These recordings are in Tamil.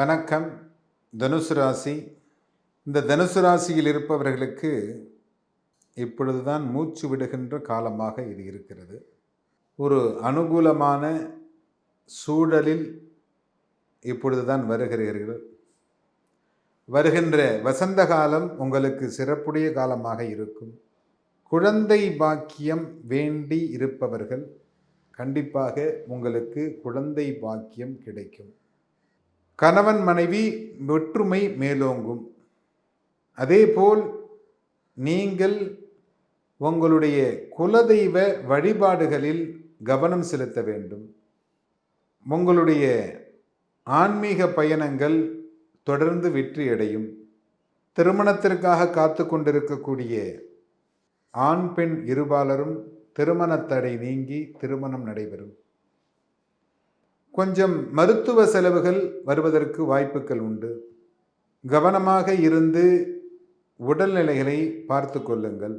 வணக்கம். தனுசு ராசி. இந்த தனுசு ராசியில் இருப்பவர்களுக்கு இப்பொழுதுதான் மூச்சு விடுகின்ற காலமாக இது இருக்கிறது. ஒரு அனுகூலமான சூழலில் இப்பொழுதுதான் வருகிறீர்கள். வருகின்ற வசந்த காலம் உங்களுக்கு சிறப்புடைய காலமாக இருக்கும். குழந்தை பாக்கியம் வேண்டி இருப்பவர்கள் கண்டிப்பாக உங்களுக்கு குழந்தை பாக்கியம் கிடைக்கும். கணவன் மனைவி ஒற்றுமை மேலோங்கும். அதேபோல் நீங்கள் உங்களுடைய குலதெய்வ வழிபாடுகளில் கவனம் செலுத்த வேண்டும். உங்களுடைய ஆன்மீக பயணங்கள் தொடர்ந்து வெற்றியடையும். திருமணத்திற்காக காத்து கொண்டிருக்கக்கூடிய ஆண் பெண் இருபாலரும் திருமணத்தடை நீங்கி திருமணம் நடைபெறும். கொஞ்சம் மருத்துவ செலவுகள் வருவதற்கு வாய்ப்புகள் உண்டு. கவனமாக இருந்து உடல்நிலைகளை பார்த்து கொள்ளுங்கள்.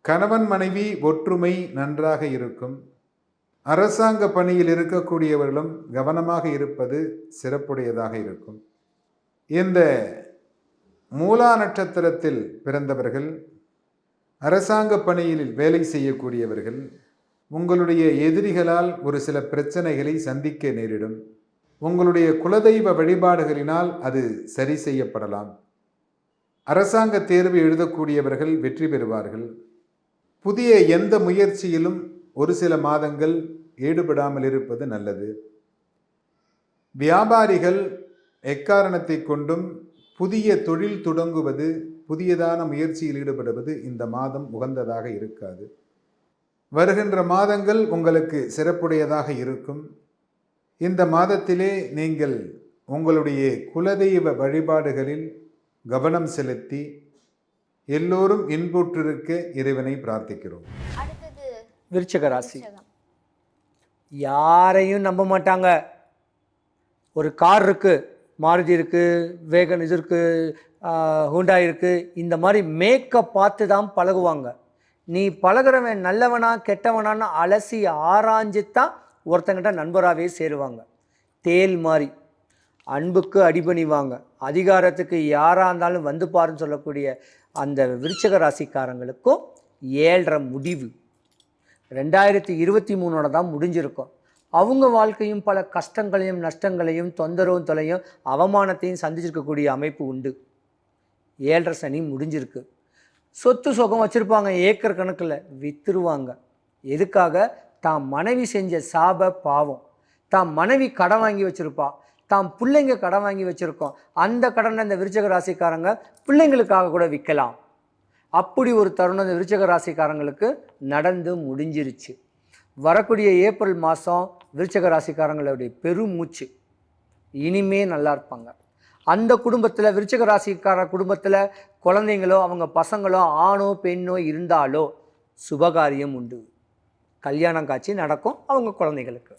கணவன் மனைவி ஒற்றுமை நன்றாக இருக்கும். அரசாங்க பணியில் இருக்கக்கூடியவர்களும் கவனமாக இருப்பது சிறப்புடையதாக இருக்கும். இந்த மூலா நட்சத்திரத்தில் பிறந்தவர்கள் அரசாங்க பணியில் வேலை செய்யக்கூடியவர்கள் உங்களுடைய எதிரிகளால் ஒரு சில பிரச்சனைகளை சந்திக்க நேரிடும். உங்களுடைய குலதெய்வ வழிபாடுகளினால் அது சரி செய்யப்படலாம். அரசாங்க தேர்வு எழுதக்கூடியவர்கள் வெற்றி பெறுவார்கள். புதிய எந்த முயற்சியிலும் ஒரு சில மாதங்கள் ஈடுபடாமல் இருப்பது நல்லது. வியாபாரிகள் எக்காரணத்தை கொண்டும் புதிய தொழில் தொடங்குவது புதியதான முயற்சியில் ஈடுபடுவது இந்த மாதம் உகந்ததாக இருக்காது. வருகின்ற மாதங்கள் உங்களுக்கு சிறப்புடையதாக இருக்கும். இந்த மாதத்திலே நீங்கள் உங்களுடைய குலதெய்வ வழிபாடுகளில் கவனம் செலுத்தி எல்லோரும் இன்புற்றிருக்க இறைவனை பிரார்த்திக்கிறோம். விருச்சக ராசி. யாரையும் நம்ப மாட்டாங்க. ஒரு கார் இருக்கு மாருதி இருக்கு வேகன் இது இருக்கு ஹூண்டா இருக்கு இந்த மாதிரி மேக்கப் பார்த்து தான் பழகுவாங்க. நீ பழகுறவன் நல்லவனா கெட்டவனான்னு அலசி ஆராய்ஞ்சு தான் ஒருத்தங்கிட்ட நண்பராகவே சேருவாங்க. தேல் மாதிரி அன்புக்கு அடிபணிவாங்க. அதிகாரத்துக்கு யாராக இருந்தாலும் வந்து பாருன்னு சொல்லக்கூடிய அந்த விருச்சக ராசிக்காரங்களுக்கும் ஏழ்ற முடிவு. ரெண்டாயிரத்தி இருபத்தி மூணோட தான் முடிஞ்சிருக்கும். அவங்க வாழ்க்கையும் பல கஷ்டங்களையும் நஷ்டங்களையும் தொந்தரவும் தொலையும் அவமானத்தையும் சந்திச்சிருக்கக்கூடிய அமைப்பு உண்டு. ஏழரை சனி முடிஞ்சிருக்கு. சொத்து சுகம் வச்சுருப்பாங்க ஏக்கர் கணக்கில் விற்றுருவாங்க எதுக்காக? தான் மனைவி செஞ்ச சாப பாவம். தான் மனைவி கடன் வாங்கி வச்சுருப்பா. தாம் பிள்ளைங்க கடன் வாங்கி வச்சுருக்கோம். அந்த கடனை இந்த விருச்சக ராசிக்காரங்க பிள்ளைங்களுக்காக கூட விற்கலாம் அப்படி ஒரு தருணம் இந்த விருச்சக ராசிக்காரங்களுக்கு நடந்து முடிஞ்சிருச்சு. வரக்கூடிய ஏப்ரல் மாதம் விருச்சக ராசிக்காரங்களுடைய பெருமூச்சு. இனிமே நல்லா இருப்பாங்க. அந்த குடும்பத்தில் விருச்சக ராசிக்கார குடும்பத்தில் குழந்தைங்களோ அவங்க பசங்களோ ஆணோ பெண்ணோ இருந்தாலோ சுபகாரியம் உண்டு. கல்யாணம் காட்சி நடக்கும் அவங்க குழந்தைகளுக்கு.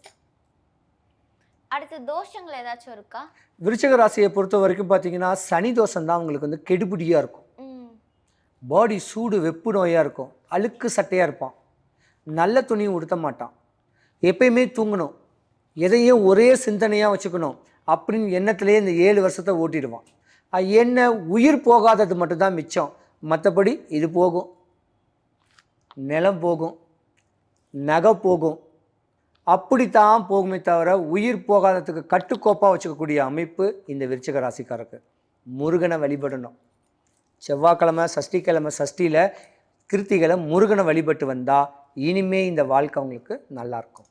அடுத்து தோஷங்கள் ஏதாச்சும் இருக்கா? விருச்சக ராசியை பொறுத்த வரைக்கும் பார்த்தீங்கன்னா சனி தோஷம் தான் அவங்களுக்கு வந்து கெடுபிடியாக இருக்கும். பாடி சூடு வெப்பு நோயாக இருக்கும். அழுக்கு சட்டையாக இருப்பான். நல்ல துணியும் உடுத்த மாட்டான். எப்பயுமே தூங்கணும். எதையும் ஒரே சிந்தனையாக வச்சுக்கணும். அப்படின்னு எண்ணத்திலேயே இந்த ஏழு வருஷத்தை ஓட்டிடுவான். என்ன உயிர் போகாதது மட்டும்தான் மிச்சம். மற்றபடி இது போகும். நிலம் போகும். நகை போகும். அப்படித்தான் போகுமே தவிர உயிர் போகாததுக்கு கட்டுக்கோப்பாக வச்சுக்கக்கூடிய அமைப்பு இந்த விருச்சிக ராசிக்காரருக்கு. முருகனை வழிபடணும். செவ்வாய்க்கிழமை சஷ்டிக்கிழமை சஷ்டியில் கிருத்திகளை முருகனை வழிபட்டு வந்தால் இனிமே இந்த வாழ்க்கை அவங்களுக்கு நல்லாயிருக்கும்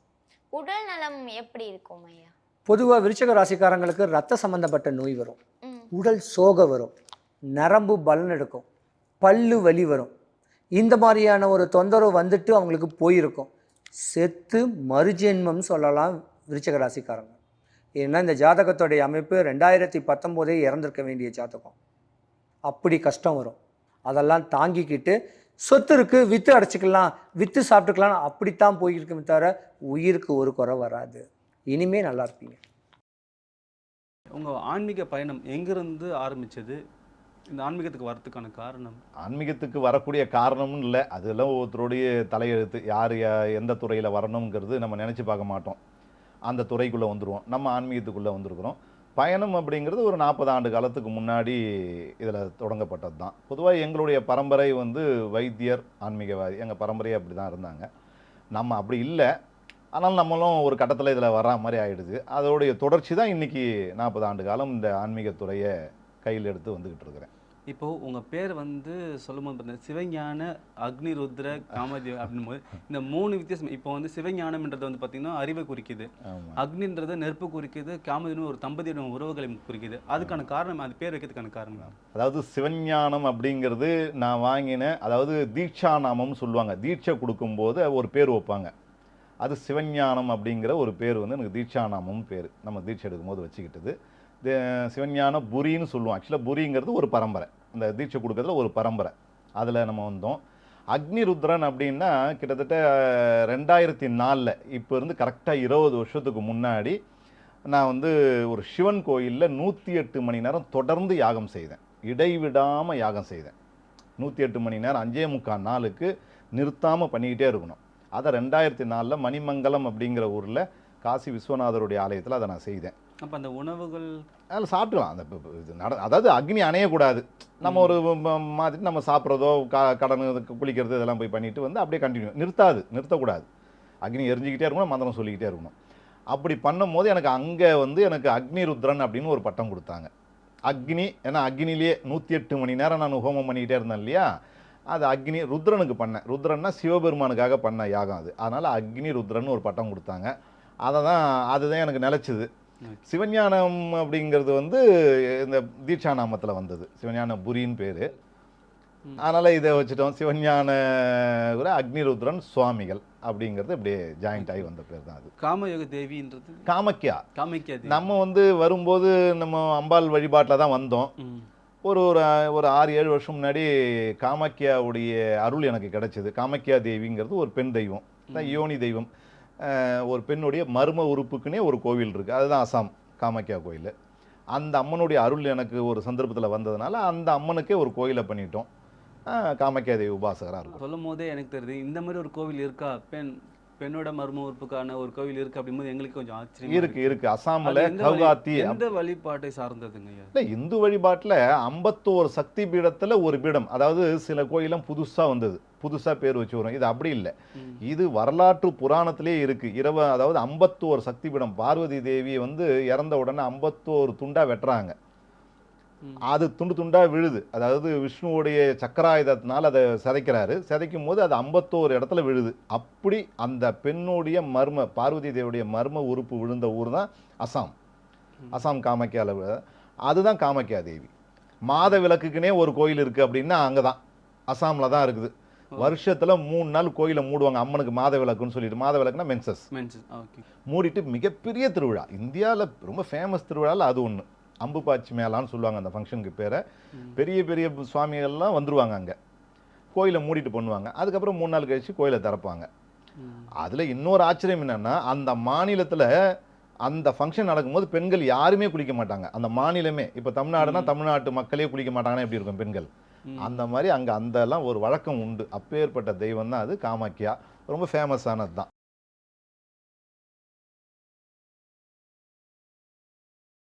உடல் நலம் எப்படி இருக்கும் ஐயா? பொதுவாக விருச்சக ராசிக்காரங்களுக்கு ரத்த சம்பந்தப்பட்ட நோய் வரும். உடல் சோகை வரும். நரம்பு பலன் எடுக்கும். பல்லு வலி வரும். இந்த மாதிரியான ஒரு தொந்தரவு வந்துட்டு அவங்களுக்கு போயிருக்கும். செத்து மறுஜென்மம் சொல்லலாம் விருச்சக ராசிக்காரங்க. ஏன்னா இந்த ஜாதகத்தோடைய அமைப்பு ரெண்டாயிரத்தி பத்தொம்போதே இறந்திருக்க வேண்டிய ஜாதகம். அப்படி கஷ்டம் வரும். அதெல்லாம் தாங்கிக்கிட்டு சொத்து இருக்கு வித்து அடைச்சிக்கலாம் வித்து சாப்பிட்டுக்கலாம் அப்படித்தான் போயிருக்குமே தவிர உயிருக்கு ஒரு குறை வராது. இனிமே நல்லா இருப்பீங்க. உங்கள் ஆன்மீக பயணம் எங்கிருந்து ஆரம்பிச்சது? இந்த ஆன்மீகத்துக்கு வரதுக்கான காரணம்? ஆன்மீகத்துக்கு வரக்கூடிய காரணமும் இல்லை. அதெல்லாம் ஒவ்வொருத்தருடைய தலையெழுத்து. யார் யா- எந்த துறையில் வரணுங்கிறது நம்ம நினச்சி பார்க்க மாட்டோம். அந்த துறைக்குள்ளே வந்துடுவோம் நம்ம ஆன்மீகத்துக்குள்ளே வந்திருக்கிறோம். பயணம் அப்படிங்கிறது ஒரு நாற்பது ஆண்டு காலத்துக்கு முன்னாடி இதில் தொடங்கப்பட்டது தான். பொதுவாக எங்களுடைய பரம்பரை வந்து வைத்தியர் ஆன்மீகவாதி. எங்கள் பரம்பரையே அப்படி தான் இருந்தாங்க. நம்ம அப்படி இல்லை. ஆனால் நம்மளும் ஒரு கட்டத்தில் இதில் வர்ற மாதிரி ஆயிடுது. அதோடைய தொடர்ச்சி தான் இன்றைக்கி நாற்பது ஆண்டு காலம் இந்த ஆன்மீகத்துறையை கையில் எடுத்து வந்துக்கிட்டு இருக்கிறேன். இப்போ உங்க பேர் வந்து சொல்லும்போது பார்த்தீங்கன்னா சிவஞான அக்னி ருத்ர காமதேவ் அப்படின்னும் போது இந்த மூணு வித்தியாசம். இப்போ வந்து சிவஞானம்ன்றது வந்து பார்த்தீங்கன்னா அறிவை குறிக்குது. அக்னின்றது நெருப்பு குறிக்குது காமதேவன் ஒரு தம்பதியோட உறவுகளை குறிக்குது. அதுக்கான காரணம் அது பேர் வைக்கிறதுக்கான காரணம். அதாவது சிவஞானம் அப்படிங்கிறது நான் வாங்கின அதாவது தீட்சா நாமம்னு சொல்லுவாங்க. தீட்சை கொடுக்கும்போது ஒரு பேர் வைப்பாங்க. அது சிவஞானம் அப்படிங்கிற ஒரு பேர் வந்து எனக்கு தீட்சாநாமம் பேர். நம்ம தீட்சை எடுக்கும்போது வச்சுக்கிட்டது. சிவஞான புரின்னு சொல்லுவோம். ஆக்சுவலாக புரிங்கிறது ஒரு பரம்பரை. அந்த தீட்சை கொடுக்கறதுல ஒரு பரம்பரை. அதில் நம்ம வந்தோம். அக்னி ருத்ரன் அப்படின்னா கிட்டத்தட்ட ரெண்டாயிரத்தி நாலில் இப்போ இருந்து கரெக்டாக இருபது வருஷத்துக்கு முன்னாடி நான் வந்து ஒரு சிவன் கோயிலில் நூற்றி எட்டு மணி நேரம் தொடர்ந்து யாகம் செய்தேன். இடைவிடாமல் யாகம் செய்தேன். நூற்றி எட்டு மணி நேரம் அஞ்சே முக்கால் நாளுக்கு நிறுத்தாமல் பண்ணிக்கிட்டே இருக்கணும். அதை ரெண்டாயிரத்தி நாலில் மணிமங்கலம் அப்படிங்கிற ஊரில் காசி விஸ்வநாதருடைய ஆலயத்தில் அதை நான் செய்தேன். அப்ப அந்த உணவுகள் அதில் சாப்பிடலாம் அந்த இது நட அதாவது அக்னி அணையக்கூடாது. நம்ம ஒரு மாதிரி நம்ம சாப்பிட்றதோ க கடன் குளிக்கிறது இதெல்லாம் போய் பண்ணிட்டு வந்து அப்படியே கண்டினியூ நிறுத்தாது. நிறுத்தக்கூடாது. அக்னி எரிஞ்சிக்கிட்டே இருக்கணும் மந்திரம் சொல்லிக்கிட்டே இருக்கணும். அப்படி பண்ணும்போது எனக்கு அங்கே வந்து எனக்கு அக்னி ருத்ரன் அப்படின்னு ஒரு பட்டம் கொடுத்தாங்க. அக்னி ஏன்னா அக்னிலேயே நூற்றி எட்டு மணி நேரம் நான் ஹோமம் பண்ணிக்கிட்டே இருந்தேன் இல்லையா? அது அக்னி ருத்ரனுக்கு பண்ணேன் ருத்ரன்னா சிவபெருமானுக்காக பண்ண யாகம் அது. அதனால் அக்னி ருத்ரன் ஒரு பட்டம் கொடுத்தாங்க. அதை தான் அதுதான் எனக்கு நிலச்சிது. சிவஞானம் அப்படிங்கிறது வந்து இந்த தீட்சா நாமத்தில் வந்தது. சிவஞான புரின்னு பேர். அதனால் இதை வச்சுட்டோம். சிவஞான கூட அக்னிருத்ரன் சுவாமிகள் அப்படிங்கிறது இப்படியே ஜாயிண்ட் ஆகி வந்த பேர் தான் அது. காமயோக தேவின்றது? காமக்கியா காமிக்கா தேவி. நம்ம வந்து வரும்போது நம்ம அம்பாள் வழிபாட்டில் தான் வந்தோம். ஒரு ஒரு ஒரு ஆறு ஏழு வருஷம் முன்னாடி காமாக்கியாவுடைய அருள் எனக்கு கிடைச்சது. காமாக்கியா தேவிங்கிறது ஒரு பெண் தெய்வம். யோனி தெய்வம். ஒரு பெண்ணுடைய மர்ம உறுப்புக்குன்னே ஒரு கோவில் இருக்குது அதுதான் அசாம் காமாக்கியா கோயில். அந்த அம்மனுடைய அருள் எனக்கு ஒரு சந்தர்ப்பத்தில் வந்ததுனால அந்த அம்மனுக்கே ஒரு கோயிலை பண்ணிட்டோம். காமாக்கியா தேவி உபாசகராக இருக்கும். சொல்லும் போதே எனக்கு தெரியுது இந்த மாதிரி ஒரு கோவில் இருக்கா? பெண் பெண்ணோட மர்ம உறுப்புக்கான ஒரு கோவில் இருக்கு அப்படிங்கும்போது எங்களுக்கு கொஞ்சம் ஆச்சரியம் இருக்கு இருக்கு. அசாமில் கவுகாத்தி எந்த வழிபாட்டை சார்ந்ததுங்க இல்லை இந்து வழிபாட்டில் ஐம்பத்தோரு சக்தி பீடத்தில் ஒரு பீடம். அதாவது சில கோயிலாம் புதுசாக வந்தது. புதுசாக பேர் வச்சு வரும். இது அப்படி இல்லை. இது வரலாற்று புராணத்திலே இருக்கு. இரவ அதாவது ஐம்பத்தோரு சக்தி பீடம். பார்வதி தேவி வந்து இறந்த உடனே ஐம்பத்தோரு துண்டா வெட்டுறாங்க. அது துண்டு துண்டா விழுது. அதாவது விஷ்ணுவுடைய சக்கராயுதத்தினால் அதை சிதைக்கிறாரு. சிதைக்கும் போது அது ஐம்பத்தோரு இடத்துல விழுது. அப்படி அந்த பெண்ணுடைய மர்ம பார்வதி தேவியுடைய மர்ம உறுப்பு விழுந்த ஊர் தான் அசாம். அசாம் காமாக்கியால வி- அதுதான் காமாக்கியா தேவி. மாத விளக்குக்குனே ஒரு கோயில் இருக்கு அப்படின்னா அங்கே தான். அசாமில் தான் இருக்குது. வருஷத்துல மூணு நாள் கோயிலை மூடுவாங்க. அம்மனுக்கு மாத விளக்குன்னு சொல்லிட்டு. மாத விளக்குனா மென்சஸ். மூடிட்டு மிகப்பெரிய திருவிழா. இந்தியாவில் ரொம்ப ஃபேமஸ் திருவிழாவில் அது ஒன்று அம்புபாச்சி மேளான்னு சொல்லுவாங்க அந்த ஃபங்க்ஷனுக்கு பேரை. பெரிய பெரிய சுவாமிகள்லாம் வந்துருவாங்க அங்கே. கோயிலை மூடிட்டு பண்ணுவாங்க. அதுக்கப்புறம் மூணு நாள் கழிச்சு கோயிலை திறப்பாங்க. அதில் இன்னொரு ஆச்சரியம் என்னன்னா அந்த மாநிலத்தில் அந்த ஃபங்க்ஷன் நடக்கும்போது பெண்கள் யாருமே குளிக்க மாட்டாங்க. அந்த மாநிலமே. இப்போ தமிழ்நாடுனா தமிழ்நாட்டு மக்களே குளிக்க மாட்டாங்கன்னா எப்படி இருக்கும் பெண்கள்? அந்த மாதிரி அங்கே அந்த எல்லாம் ஒரு வழக்கம் உண்டு. அப்பேற்பட்ட தெய்வம் தான் அது. காமாக்கியா ரொம்ப ஃபேமஸானது தான்